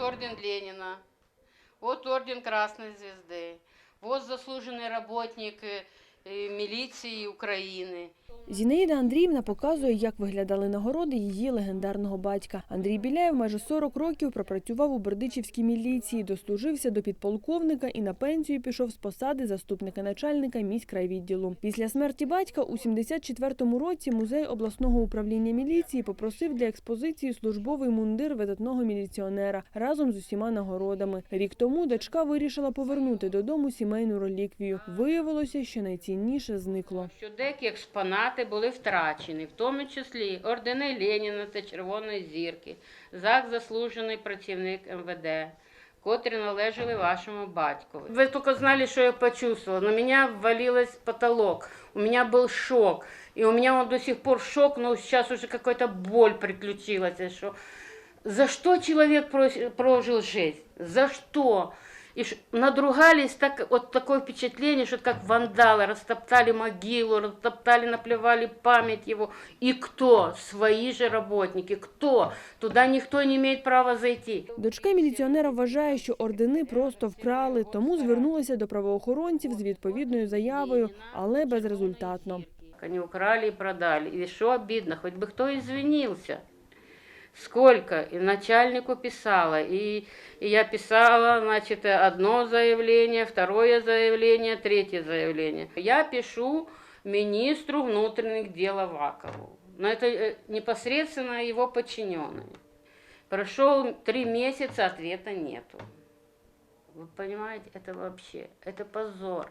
Вот орден Ленина, вот орден Красной Звезды, вот заслуженный работник э, э, милиции Украины. Зінаїда Андріївна показує, як виглядали нагороди її легендарного батька. Андрій Біляєв майже 40 років пропрацював у Бердичівській міліції, дослужився до підполковника і на пенсію пішов з посади заступника начальника міськрайвідділу. Після смерті батька у 74-му році музей обласного управління міліції попросив для експозиції службовий мундир видатного міліціонера разом з усіма нагородами. Рік тому дочка вирішила повернути додому сімейну реліквію. Виявилося, що найцінніше зникло. Що деякі експонати були втрачені, в тому числі ордени Леніна та Червоної зірки, знак заслужений працівник МВД, котрі належали вашому батькові. Ви тільки знали, що я почувствовала. На мене ввалилась потолок, у мене був шок. И у меня он до сих пор шок, но сейчас уже какая-то боль приключилась. Что... За что человек прос- прожил жизнь? За что? И ш- надругались, так, вот такое впечатление, что это как вандалы, растоптали могилу, растоптали, наплевали память его. И кто? Свои же работники. Кто? Туда никто не имеет права зайти. Дочка міліціонера вважає, що ордени просто вкрали, тому звернулася до правоохоронців з відповідною заявою, але безрезультатно. Они украли и продали. И что обидно, хоть бы кто извинился. Сколько и начальнику писала, и, и я писала, значит, одно заявление, второе заявление, третье заявление. Я пишу министру внутренних дел Авакову. Но это э, непосредственно его подчиненные. Прошел три месяца, ответа нету. Вы понимаете, это вообще, это позор.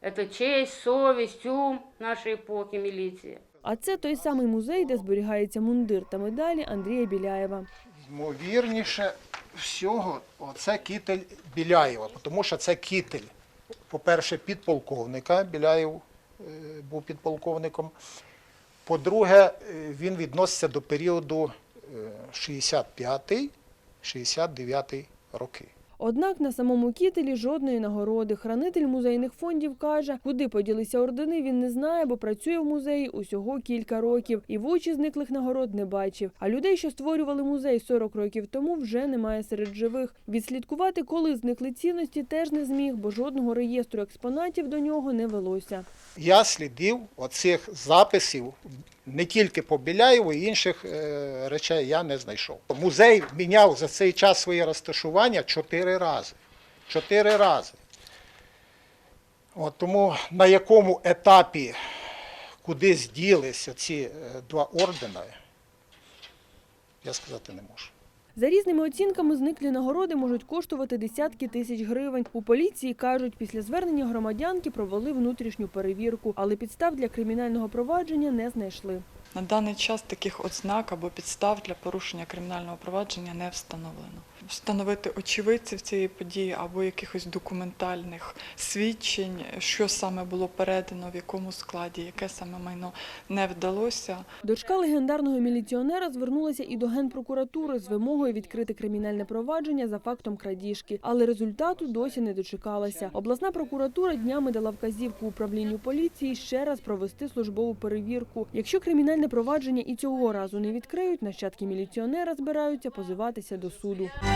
Это честь, совесть, ум нашей эпохи милиции. А це той самий музей, де зберігається мундир та медалі Андрія Біляєва. Ймовірніше всього, оце кітель Біляєва, тому що це кітель, по-перше, підполковника. Біляєв е, був підполковником. По-друге, е, він відноситься до періоду е, 65-69 роки. Однак на самому кітелі жодної нагороди. Хранитель музейних фондів каже, куди поділися ордени, він не знає, бо працює в музеї усього кілька років і в очі зниклих нагород не бачив. А людей, що створювали музей 40 років тому, вже немає серед живих. Відслідкувати, коли зникли цінності, теж не зміг, бо жодного реєстру експонатів до нього не велося. Я слідів оцих записів не тільки по Біляєву, і інших е, речей я не знайшов. Музей міняв за цей час своє розташування чотири рази. Чотири рази. От, тому на якому етапі куди зділися ці е, два ордена, я сказати не можу. За різними оцінками, зниклі нагороди можуть коштувати десятки тисяч гривень. У поліції кажуть, після звернення громадянки провели внутрішню перевірку, але підстав для кримінального провадження не знайшли. На даний час таких ознак або підстав для порушення кримінального провадження не встановлено. Встановити очевидців цієї події або якихось документальних свідчень, що саме було передано, в якому складі, яке саме майно не вдалося. Дочка легендарного міліціонера звернулася і до генпрокуратури з вимогою відкрити кримінальне провадження за фактом крадіжки, але результату досі не дочекалася. Обласна прокуратура днями дала вказівку управлінню поліції ще раз провести службову перевірку. Якщо кримінальне провадження і цього разу не відкриють, нащадки міліціонера збираються позиватися до суду.